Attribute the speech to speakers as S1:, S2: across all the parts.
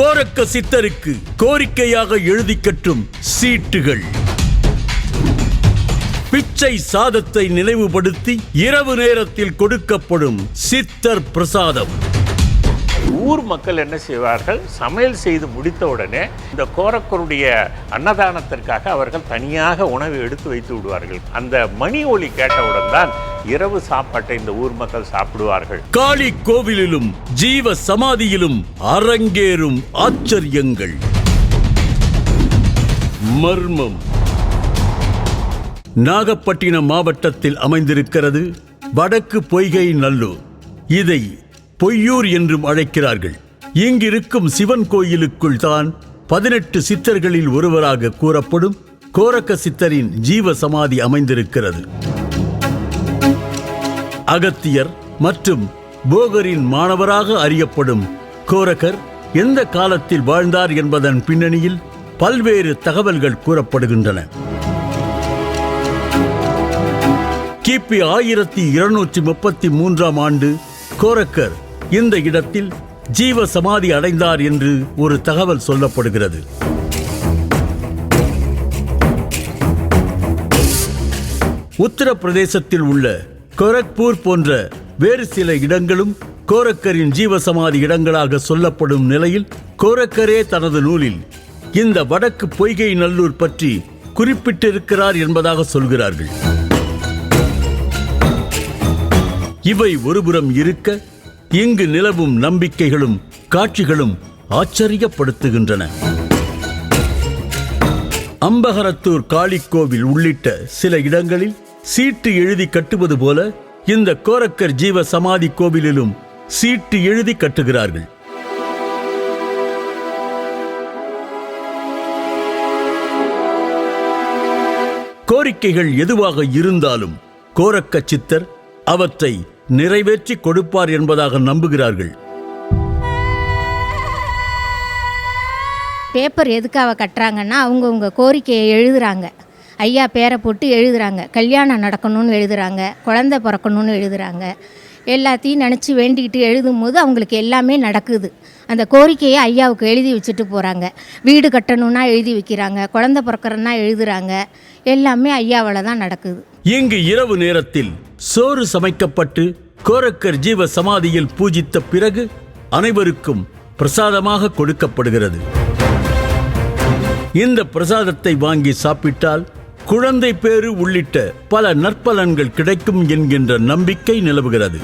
S1: கோரக்க சித்தருக்கு கோரிக்கையாக எழுதி கட்டும் சீட்டுகள். பிச்சை சாதத்தை நினைவுபடுத்தி இரவு நேரத்தில் கொடுக்கப்படும் சித்தர் பிரசாதம்.
S2: ஊர் மக்கள் என்ன செய்வார்கள்? சமையல் செய்து முடித்த உடனே இந்த கோரக்கருடைய அன்னதானத்திற்காக அவர்கள் தனியாக உணவு எடுத்து வைத்து விடுவார்கள். அந்த மணி ஒலி கேட்டவுடன் தான் இரவு சாப்பாட்டை இந்த ஊர் மக்கள் சாப்பிடுவார்கள்.
S1: காளி கோவிலிலும் ஜீவ சமாதியிலும் அரங்கேறும் ஆச்சரியங்கள். மர்மம். நாகப்பட்டினம் மாவட்டத்தில் அமைந்திருக்கிறது வடக்கு பொய்கை நல்லூர். இதை பொய்யூர் என்றும் அழைக்கிறார்கள். இங்கிருக்கும் சிவன் கோயிலுக்குள் தான் பதினெட்டு சித்தர்களில் ஒருவராக கூறப்படும் கோரக்க சித்தரின் ஜீவ சமாதி அமைந்திருக்கிறது. அகத்தியர் மற்றும் போகரின் மாணவராக அறியப்படும் கோரகர் எந்த காலத்தில் வாழ்ந்தார் என்பதன் பின்னணியில் பல்வேறு தகவல்கள் கூறப்படுகின்றன. கிபி ஆயிரத்தி இருநூற்றி முப்பத்தி மூன்றாம் ஆண்டு கோரக்கர் இந்த இடத்தில் ஜீவ சமாதி அடைந்தார் என்று ஒரு தகவல் சொல்லப்படுகிறது. உத்தரப்பிரதேசத்தில் உள்ள கோரக்பூர் போன்ற வேறு சில இடங்களும் கோரக்கரின் ஜீவசமாதி இடங்களாக சொல்லப்படும் நிலையில் கோரக்கரே தனது நூலில் இந்த வடக்கு பொய்கை நல்லூர் பற்றி குறிப்பிட்டிருக்கிறார் என்பதாக சொல்கிறார்கள். இவை ஒருபுறம் இருக்க இங்கு நிலவும் நம்பிக்கைகளும் காட்சிகளும் ஆச்சரியப்படுத்துகின்றன. அம்பகரத்தூர் காளிக்கோவில் உள்ளிட்ட சில இடங்களில் சீட்டு எழுதி கட்டுவது போல இந்த கோரக்கர் ஜீவ சமாதி கோவிலிலும் சீட்டு எழுதி கட்டுகிறார்கள். கோரிக்கைகள் எதுவாக இருந்தாலும் கோரக்க சித்தர் அவற்றை நிறைவேற்றி கொடுப்பார் என்பதாக நம்புகிறார்கள்.
S3: பேப்பர் எதுக்காக கட்டுறாங்கன்னா அவங்கவுங்க கோரிக்கையை எழுதுறாங்க. ஐயா பேரை போட்டு எழுதுறாங்க. கல்யாணம் நடக்கணும்னு எழுதுறாங்க. குழந்தை பிறக்கணும்னு எழுதுறாங்க. எல்லாத்தையும் நினச்சி வேண்டிக்கிட்டு எழுதும் போது அவங்களுக்கு எல்லாமே நடக்குது. அந்த கோரிக்கையை ஐயாவுக்கு எழுதி வச்சுட்டு போகிறாங்க வீடு கட்டணும்னா எழுதி வைக்கிறாங்க. குழந்தை பிறக்கிறன்னா எழுதுறாங்க. எல்லாமே ஐயாவால் தான் நடக்குது.
S1: இங்கு இரவு நேரத்தில் சோறு சமைக்கப்பட்டு கோரக்கர் ஜீவ சமாதியில் பூஜித்த பிறகு அனைவருக்கும் பிரசாதமாக கொடுக்கப்படுகிறது. இந்த பிரசாதத்தை வாங்கி சாப்பிட்டால் குழந்தை பேறு உள்ளிட்ட பல நற்பலன்கள் கிடைக்கும் என்கின்ற நம்பிக்கை நிலவுகிறது.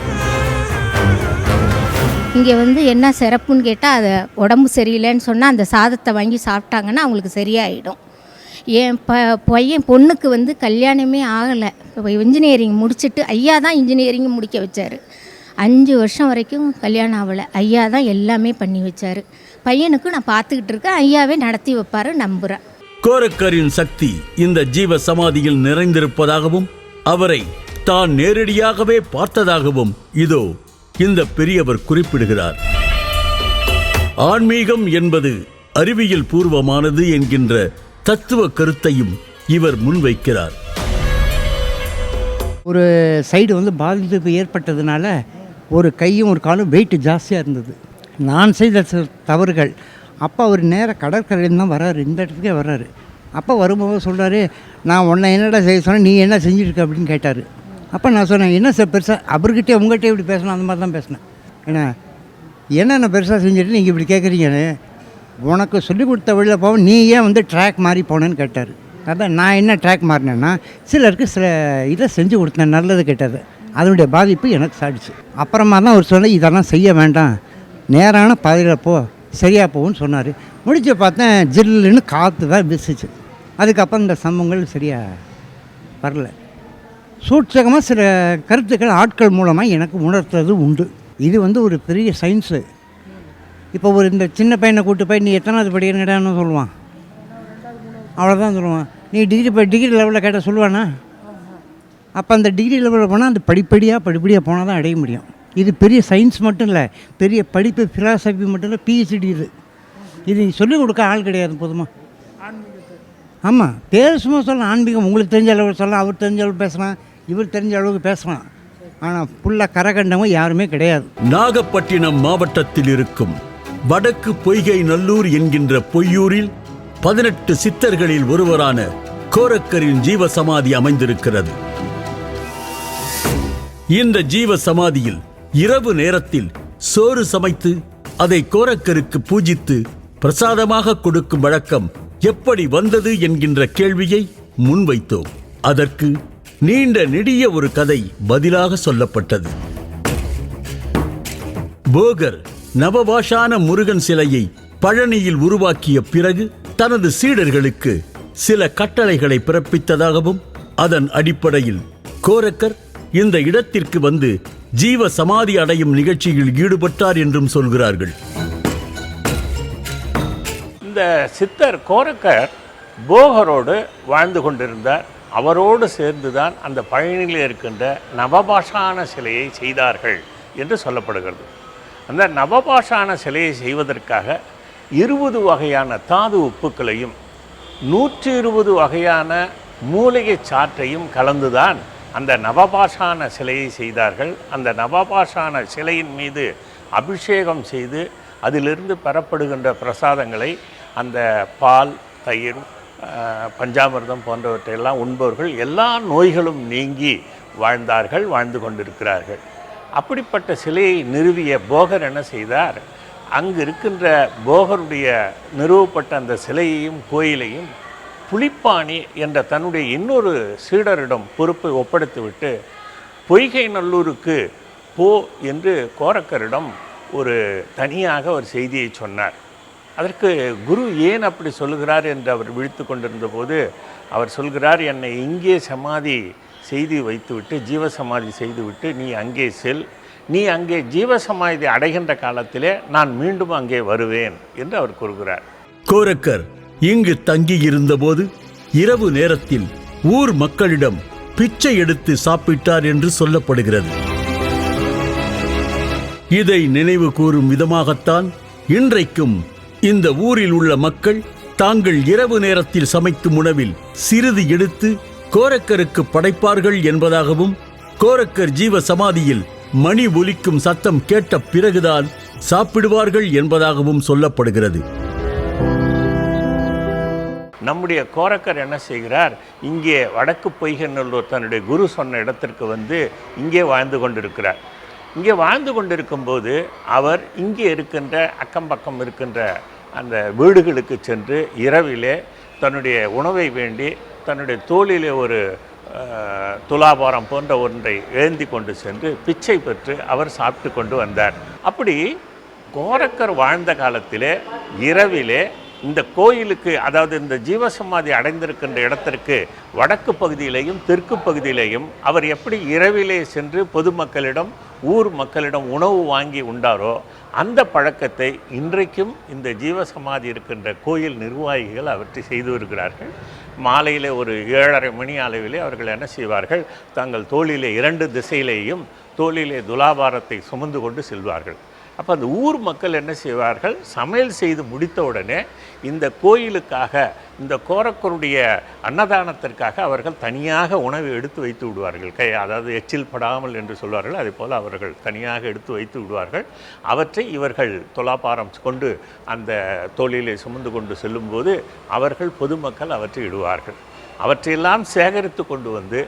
S3: இங்கே வந்து என்ன சிறப்புன்னு கேட்டால் அதை உடம்பு சரியில்லைன்னு சொன்னால் அந்த சாதத்தை வாங்கி சாப்பிட்டாங்கன்னா அவங்களுக்கு சரியாயிடும். என் ப பையன் பொண்ணுக்கு வந்து கல்யாணமே ஆகலை. இன்ஜினியரிங் முடிச்சுட்டு ஐயா தான் இன்ஜினியரிங் முடிக்க வச்சார். அஞ்சு வருஷம் வரைக்கும் கல்யாணம் ஆகலை. ஐயா தான் எல்லாமே பண்ணி வச்சார். பையனுக்கு நான் பார்த்துக்கிட்டு இருக்கேன். ஐயாவே நடத்தி வைப்பாரு நம்புகிறேன்
S1: கோரக்கரின் சக்தி இந்த ஜீவ சமாதியில் நிறைந்திருப்பதாகவும் அவரை தான் நேரடியாகவே பார்த்ததாகவும் இதோ இந்த பெரியவர் குறிப்பிடுகிறார். ஆன்மீகம் என்பது அறிவியல் பூர்வமானது என்கின்ற தத்துவ கருத்தையும் இவர் முன்வைக்கிறார்.
S4: ஒரு சைடு வந்து பாதிப்பு ஏற்பட்டதுனால ஒரு கையும் ஒரு காலும் வெயிட் ஜாஸ்தியாக இருந்தது. நான் செய்த தவறுகள். அப்போ அவர் நேராக கடற்கரையில் தான் வராரு. இந்த இடத்துக்கே வர்றாரு அப்போ வரும்போது சொல்கிறாரு நான் உன்னை என்னடா செய்ய சொன்னேன்? நீ என்ன செஞ்சுருக்க அப்படின்னு கேட்டார். அப்போ நான் சொன்னேன் என்ன சார் பெருசாக அவர்கிட்டே உங்கள்கிட்ட இப்படி பேசணும் அந்த மாதிரி தான் பேசினேன். ஏன்னா என்னென்ன பெருசாக செஞ்சுட்டு நீங்கள் இப்படி கேட்குறீங்கன்னு உனக்கு சொல்லிக் கொடுத்த வழியில் போக நீ ஏன் வந்து ட்ராக் மாறி போனேன்னு கேட்டார். அதான் நான் என்ன ட்ராக் மாறினேன்னா சிலருக்கு சில இதை செஞ்சு கொடுத்தேன் நல்லது கெட்டது. அதனுடைய பாதிப்பு எனக்கு சாடிச்சு. அப்புறமா தான் அவர் சொன்ன இதெல்லாம் செய்ய வேண்டாம். நேரான பாதையில் போ சரியாக போகும்னு சொன்னார். முடிச்சு பார்த்தேன் ஜில்லுன்னு காற்று தான் வீசுச்சு. அதுக்கப்புறம் இந்த சம்பவங்கள் சரியாக வரல. சூட்சகமாக சில கருத்துக்கள் ஆட்கள் மூலமாக எனக்கு உணர்த்துறது உண்டு. இது வந்து ஒரு பெரிய சயின்ஸு இப்போ ஒரு இந்த சின்ன பையனை கூட்டு போய் நீ எத்தனாவது படிக்கிறங்கடான்னு சொல்லுவான்? அவ்வளோதான் சொல்லுவான். நீ டிகிரி இப்போ டிகிரி லெவலில் கேட்டால் சொல்லுவானா? அப்போ அந்த டிகிரி லெவலில் போனால் அந்த படிப்படியாக படிப்படியாக போனால் தான் அடைய முடியும். இது பெரிய சயின்ஸ் மட்டும் இல்லை பெரிய படிப்பு ஃபிலாசபி மட்டும் இல்லை பிஹெச்டி இது. இது சொல்லிக் கொடுக்க ஆள் கிடையாது போதுமா? ஆமாம் பேர் சும்மா சொல்லலாம். ஆன்மீகம் உங்களுக்கு தெரிஞ்ச அளவுக்கு சொல்லலாம். அவர் தெரிஞ்ச அளவுக்கு பேசலாம். இவர் தெரிஞ்ச அளவுக்கு பேசலாம். ஆனால் ஃபுல்லாக கரகண்டமும் யாருமே கிடையாது.
S1: நாகப்பட்டினம் மாவட்டத்தில் இருக்கும் வடக்கு பொய்கை நல்லூர் என்கின்ற பொய்யூரில் பதினெட்டு சித்தர்களில் ஒருவரான கோரக்கரின் ஜீவ சமாதி அமைந்திருக்கிறது. இந்த ஜீவ சமாதியில் இரவு நேரத்தில் சோறு சமைத்து அதை கோரக்கருக்கு பூஜித்து பிரசாதமாக கொடுக்கும் வழக்கம் எப்படி வந்தது என்கின்ற கேள்வியை முன்வைத்தோம். அதற்கு நீண்ட நெடிய ஒரு கதை பதிலாக சொல்லப்பட்டது. போகர் நவபாஷான முருகன் சிலையை பழனியில் உருவாக்கிய பிறகு தனது சீடர்களுக்கு சில கட்டளைகளை பிறப்பித்ததாகவும் அதன் அடிப்படையில் கோரக்கர் இந்த இடத்திற்கு வந்து ஜீவ சமாதி அடையும் நிகழ்ச்சியில் ஈடுபட்டார் என்றும் சொல்கிறார்கள்.
S2: இந்த சித்தர் கோரக்கர் போகரோடு வாழ்ந்து கொண்டிருந்தார். அவரோடு சேர்ந்துதான் அந்த பழனியில் இருக்கின்ற நவபாஷான சிலையை செய்தார்கள் என்று சொல்லப்படுகிறது. அந்த நவபாஷான சிலையை செய்வதற்காக இருபது வகையான தாது உப்புக்களையும் நூற்றி இருபது வகையான மூலிகை சாற்றையும் கலந்துதான் அந்த நவபாஷான சிலையை செய்தார்கள். அந்த நவபாஷான சிலையின் மீது அபிஷேகம் செய்து அதிலிருந்து பெறப்படுகின்ற பிரசாதங்களை அந்த பால் தயிர் பஞ்சாமிர்தம் போன்றவற்றையெல்லாம் உண்பவர்கள் எல்லா நோய்களும் நீங்கி வாழ்ந்தார்கள் வாழ்ந்து கொண்டிருக்கிறார்கள். அப்படிப்பட்ட சிலையை நிறுவிய போகர் என்ன செய்தார்? அங்கு இருக்கின்ற போகருடைய நிறுவப்பட்ட அந்த சிலையையும் கோயிலையும் புலிப்பாணி என்ற தன்னுடைய இன்னொரு சீடரிடம் பொறுப்பை ஒப்படைத்துவிட்டு பொய்கை நல்லூருக்கு போ என்று கோரக்கரிடம் ஒரு தனியாக ஒரு செய்தியை சொன்னார். அதற்கு குரு ஏன் அப்படி சொல்கிறார் என்று அவர் விழித்து கொண்டிருந்த போது அவர் சொல்கிறார் என்னை இங்கே சமாதி செய்து வைத்துவிட்டு ஜீவசமாதி செய்துவிட்டு நீ அங்கே செல். நீ அங்கே ஜீவசமாதி அடைகின்ற காலத்திலே நான் மீண்டும் அங்கே வருவேன் என்று அவர் கூறுகிறார்.
S1: கோரக்கர் இங்கு தங்கியிருந்தபோது இரவு நேரத்தில் ஊர் மக்களிடம் பிச்சை எடுத்து சாப்பிட்டார் என்று சொல்லப்படுகிறது. இதை நினைவு கூறும் விதமாகத்தான் இன்றைக்கும் இந்த ஊரில் உள்ள மக்கள் தாங்கள் இரவு நேரத்தில் சமைக்கும் உணவில் சிறிது எடுத்து கோரக்கருக்கு படைப்பார்கள் என்பதாகவும் கோரக்கர் ஜீவ சமாதியில் மணி ஒலிக்கும் சத்தம் கேட்ட பிறகுதான் சாப்பிடுவார்கள் என்பதாகவும் சொல்லப்படுகிறது.
S2: நம்முடைய கோரக்கர் என்ன செய்கிறார்? இங்கே வடக்கு பொய்கநல்லூர் தன்னுடைய குரு சொன்ன இடத்திற்கு வந்து இங்கே வாழ்ந்து கொண்டிருக்கிறார். இங்கே வாழ்ந்து கொண்டிருக்கும்போது அவர் இங்கே இருக்கின்ற அக்கம் பக்கம் இருக்கின்ற அந்த வீடுகளுக்கு சென்று இரவிலே தன்னுடைய உணவை வேண்டி தன்னுடைய தோளிலே ஒரு துலாபாரம் போன்ற ஒன்றை ஏந்தி கொண்டு சென்று பிச்சை பெற்று அவர் சாப்பிட்டு கொண்டு வந்தார். அப்படி கோரக்கர் வாழ்ந்த காலத்திலே இரவிலே இந்த கோயிலுக்கு அதாவது இந்த ஜீவசமாதி அடைந்திருக்கின்ற இடத்திற்கு வடக்கு பகுதியிலேயும் தெற்கு பகுதியிலேயும் அவர் எப்படி இரவிலே சென்று பொதுமக்களிடம் ஊர் மக்களிடம் உணவு வாங்கி உண்டாரோ அந்த பழக்கத்தை இன்றைக்கும் இந்த ஜீவசமாதி இருக்கின்ற கோயில் நிர்வாகிகள் அவற்றை செய்து வருகிறார்கள். மாலையிலே ஒரு ஏழரை மணி அளவிலே அவர்கள் என்ன செய்வார்கள்? தங்கள் தோளிலே இரண்டு திசையிலேயும் தோளிலே துலாபாரத்தை சுமந்து கொண்டு செல்வார்கள். அப்போ அந்த ஊர் மக்கள் என்ன செய்வார்கள்? சமையல் செய்து முடித்த உடனே இந்த கோயிலுக்காக இந்த கோரக்கருடைய அன்னதானத்திற்காக அவர்கள் தனியாக உணவு எடுத்து வைத்து விடுவார்கள். கை அதாவது எச்சில் படாமல் என்று சொல்வார்கள். அதே போல் அவர்கள் தனியாக எடுத்து வைத்து விடுவார்கள். அவற்றை இவர்கள் தொலாபாரம் கொண்டு அந்த தோளிலே சுமந்து கொண்டு செல்லும்போது அவர்கள் பொதுமக்கள் அவற்றை இடுவார்கள். அவற்றையெல்லாம் சேகரித்து கொண்டு வந்து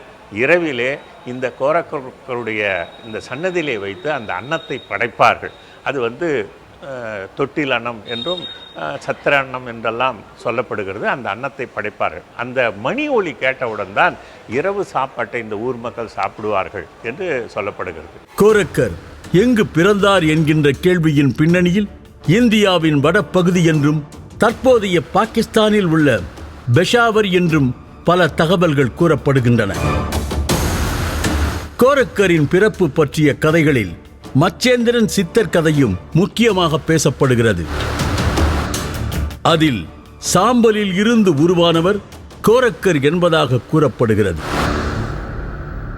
S2: இரவிலே இந்த கோரக்கருடைய இந்த சன்னதியிலே வைத்து அந்த அன்னத்தை படைப்பார்கள். அது வந்து தொட்டில் அன்னம் என்றும் சத்திர அன்னம் என்றெல்லாம் சொல்லப்படுகிறது. அந்த அன்னத்தை படைப்பார்கள். அந்த மணி ஒளி கேட்டவுடன் தான் இரவு சாப்பாட்டை இந்த ஊர் மக்கள் சாப்பிடுவார்கள் என்று சொல்லப்படுகிறது.
S1: கோரக்கர் எங்கு பிறந்தார் என்கின்ற கேள்வியின் பின்னணியில் இந்தியாவின் வடபகுதி என்றும் தற்போதைய பாகிஸ்தானில் உள்ள பெஷாவர் என்றும் பல தகவல்கள் கூறப்படுகின்றன. கோரக்கரின் பிறப்பு பற்றிய கதைகளில் மச்சேந்திரன் சித்தர் கதையும் முக்கியமாக பேசப்படுகிறது. அதில் சாம்பலில் இருந்து உருவானவர் கோரக்கர் என்பதாக கூறப்படுகிறது.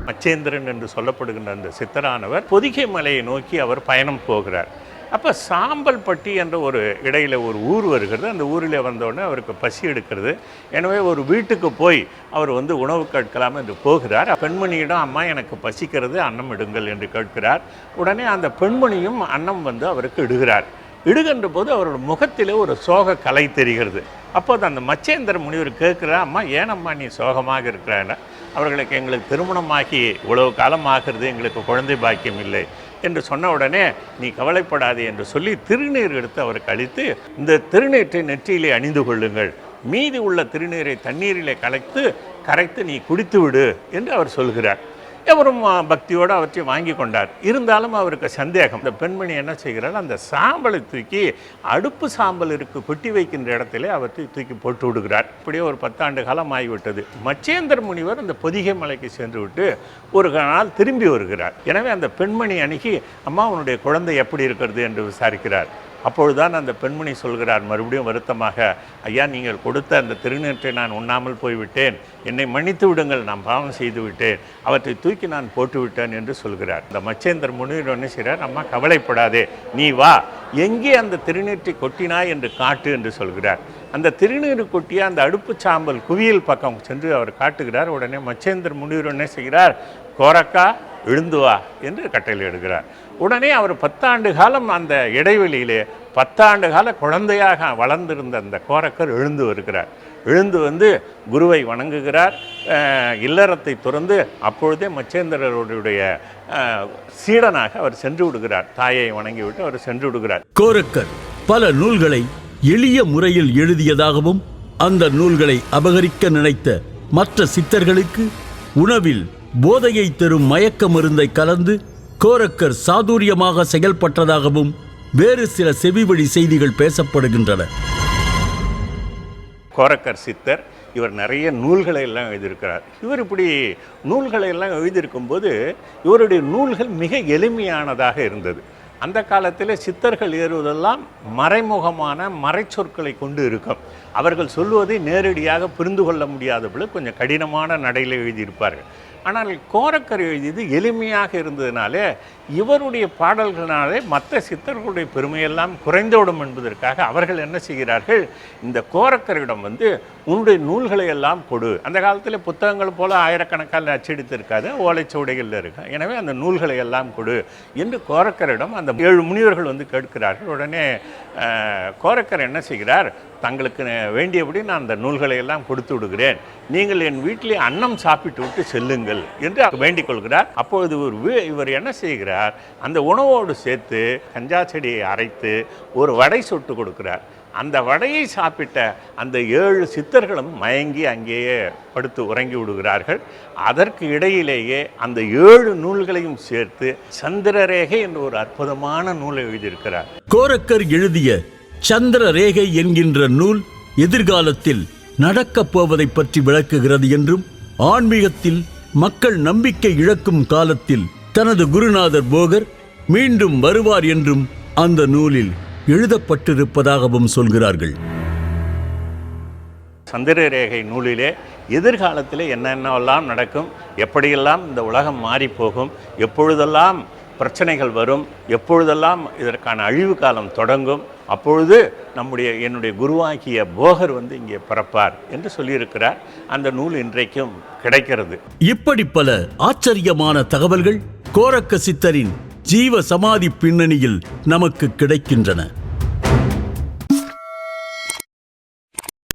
S2: மச்சேந்திரன் என்று சொல்லப்படுகின்ற அந்த சித்தரானவர் பொதிகை மலையை நோக்கி அவர் பயணம் போகிறார். அப்போ சாம்பல்பட்டி என்ற ஒரு இடையில ஒரு ஊர் வருகிறது. அந்த ஊரில் வந்தோடனே அவருக்கு பசி எடுக்கிறது. எனவே ஒரு வீட்டுக்கு போய் அவர் வந்து உணவு கேட்கலாம் என்று போகிறார். பெண்மணியிடம் அம்மா எனக்கு பசிக்கிறது அன்னம் இடுங்கள் என்று கேட்கிறார். உடனே அந்த பெண்மணியும் அன்னம் வந்து அவருக்கு இடுகிறார். இடுகின்ற போது அவரோட முகத்திலே ஒரு சோக கலை தெரிகிறது. அப்போது அந்த மச்சேந்திர முனிவர் கேட்குறா அம்மா ஏனம்மா நீ சோகமாக இருக்கிறான்னு அவர்களுக்கு எங்களுக்கு திருமணமாகி இவ்வளவு காலம் ஆகிறது. எங்களுக்கு குழந்தை பாக்கியம் இல்லை. என்று சொன்ன உடனே நீ கவலைப்படாதே என்று சொல்லி திருநீர் எடுத்து அவருக்கு அளித்து இந்த திருநீற்றை நெற்றியிலே அணிந்து கொள்ளுங்கள். மீதி உள்ள திருநீரை தண்ணீரிலே கலைத்து கரைத்து நீ குடித்து விடு என்று அவர் சொல்கிறார். எவரும் பக்தியோடு அவற்றை வாங்கி கொண்டார். இருந்தாலும் அவருக்கு சந்தேகம். இந்த பெண்மணி என்ன செய்கிறார் அந்த சாம்பலை தூக்கி அடுப்பு சாம்பல் இருக்கு கொட்டி வைக்கின்ற இடத்திலே அவற்றை தூக்கி போட்டு விடுகிறார். இப்படியே ஒரு பத்தாண்டு காலம் ஆகிவிட்டது. மச்சேந்தர் முனிவர் அந்த பொதிகை மலைக்கு சென்று விட்டு ஒரு நாள் திரும்பி வருகிறார். எனவே அந்த பெண்மணி அணுகி அம்மா உன்னுடைய குழந்தை எப்படி இருக்கிறது? என்று விசாரிக்கிறார். அப்பொழுதுதான் அந்த பெண்மணி சொல்கிறார் மறுபடியும் வருத்தமாக ஐயா நீங்கள் கொடுத்த அந்த திருநீற்றை நான் உண்ணாமல் போய்விட்டேன். என்னை மன்னித்து விடுங்கள் நான் பாவம் செய்து விட்டேன். அவற்றை தூக்கி நான் போட்டுவிட்டேன் என்று சொல்கிறார். இந்த மச்சேந்தர் முனிவர் என்ன செய்கிறார் அம்மா கவலைப்படாதே நீ வா. எங்கே அந்த திருநீற்றை கொட்டினாய் என்று காட்டு என்று சொல்கிறார். அந்த திருநீர் கொட்டிய அந்த அடுப்பு சாம்பல் குவியல் பக்கம் சென்று அவர் காட்டுகிறார். உடனே மச்சேந்தர் முனிவர் என்ன செய்கிறார் கோரக்கா எழுந்து வா என்று கட்டளையிடுகிறார் உடனே அவர் பத்தாண்டு காலம் அந்த இடைவெளியிலே பத்தாண்டு கால குழந்தையாக வளர்ந்திருந்த அந்த கோரக்கர் எழுந்து வருகிறார். எழுந்து வந்து குருவை வணங்குகிறார். இல்லறத்தை துறந்து அப்பொழுதே மச்சேந்திரருடைய சீடனாக அவர் சென்று விடுகிறார். தாயை வணங்கிவிட்டு அவர் சென்று விடுகிறார்.
S1: கோரக்கர் பல நூல்களை எளிய முறையில் எழுதியதாகவும் அந்த நூல்களை அபகரிக்க நினைத்த மற்ற சித்தர்களுக்கு உணவில் போதையை தரும் மயக்க மருந்தை கலந்து கோரக்கர் சாதுரியமாக செயல்பட்டதாகவும் வேறு சில செவிவழி செய்திகள் பேசப்படுகின்றன.
S2: கோரக்கர் சித்தர் இவர் நிறைய நூல்களை எல்லாம் எழுதியிருக்கிறார். இவர் இப்படி நூல்களை எல்லாம் எழுதியிருக்கும்போது இவருடைய நூல்கள் மிக எளிமையானதாக இருந்தது. அந்த காலத்தில் சித்தர்கள் ஏறுவதெல்லாம் மறைமுகமான மறைச்சொற்களை கொண்டு இருக்கும். அவர்கள் சொல்வதை நேரடியாக புரிந்து கொள்ள முடியாதபடி கொஞ்சம் கடினமான நடையில் எழுதியிருப்பார்கள். ஆனால் கோரக்கர் எழுதியது எளிமையாக இருந்ததுனாலே இவருடைய பாடல்களினாலே மற்ற சித்தர்களுடைய பெருமையெல்லாம் குறைந்துவிடும் என்பதற்காக அவர்கள் என்ன செய்கிறார்கள் இந்த கோரக்கரிடம் வந்து உன்னுடைய நூல்களை எல்லாம் கொடு. அந்த காலத்தில் புத்தகங்கள் போல ஆயிரக்கணக்கால் அச்சடித்து இருக்காது ஓலைச்சுவடைகளில் இருக்கும் எனவே அந்த நூல்களை எல்லாம் கொடு என்று கோரக்கரிடம் அந்த ஏழு முனிவர்கள் வந்து கேட்கிறார்கள். உடனே கோரக்கர் என்ன செய்கிறார் தங்களுக்கு வேண்டியபடி நான் அந்த நூல்களை எல்லாம் கொடுத்து விடுகிறேன். நீங்கள் என் வீட்டிலே அன்னம் சாப்பிட்டு விட்டு செல்லுங்கள் என்று வேண்டிக் கொள்கிறார். அப்பொழுது ஒரு இவர் என்ன செய்கிறார்? அந்த உணவோடு சேர்த்து கஞ்சா செடியை அரைத்து ஒரு வடை சுட்டு கொடுக்கிறார். அந்த வடையை சாப்பிட்ட அந்த ஏழு சித்தர்களும் மயங்கி அங்கேயே படுத்து உறங்கி விடுகிறார்கள். அதற்கு இடையிலேயே அந்த ஏழு நூல்களையும் சேர்த்து சந்திரரேகை என்ற ஒரு அற்புதமான நூலை எழுதியிருக்கிறார்.
S1: கோரக்கர் எழுதிய சந்திர ரேகை என்கின்ற நூல் எதிர்காலத்தில் நடக்கப் போவதை பற்றி விளக்குகிறது என்றும் ஆன்மீகத்தில் மக்கள் நம்பிக்கை இழக்கும் காலத்தில் தனது குருநாதர் போகர் மீண்டும் வருவார் என்றும் அந்த நூலில் எழுதப்பட்டிருப்பதாகவும் சொல்கிறார்கள்.
S2: சந்திரரேகை நூலிலே எதிர்காலத்தில் என்னென்னவெல்லாம் நடக்கும் எப்படியெல்லாம் இந்த உலகம் மாறிப்போகும் எப்பொழுதெல்லாம் பிரச்சனைகள் வரும் எப்பொழுதெல்லாம் இதற்கான அழிவு காலம் தொடங்கும் அப்பொழுது நம்முடைய என்னுடைய குருவாகிய போகர் வந்து இங்கே பிறப்பார் என்று சொல்லியிருக்கிறார். அந்த நூல் இன்றைக்கும் கிடைக்கிறது.
S1: இப்படி பல ஆச்சரியமான தகவல்கள் கோரக்க சித்தரின் ஜீவ சமாதி பின்னணியில் நமக்கு கிடைக்கின்றன.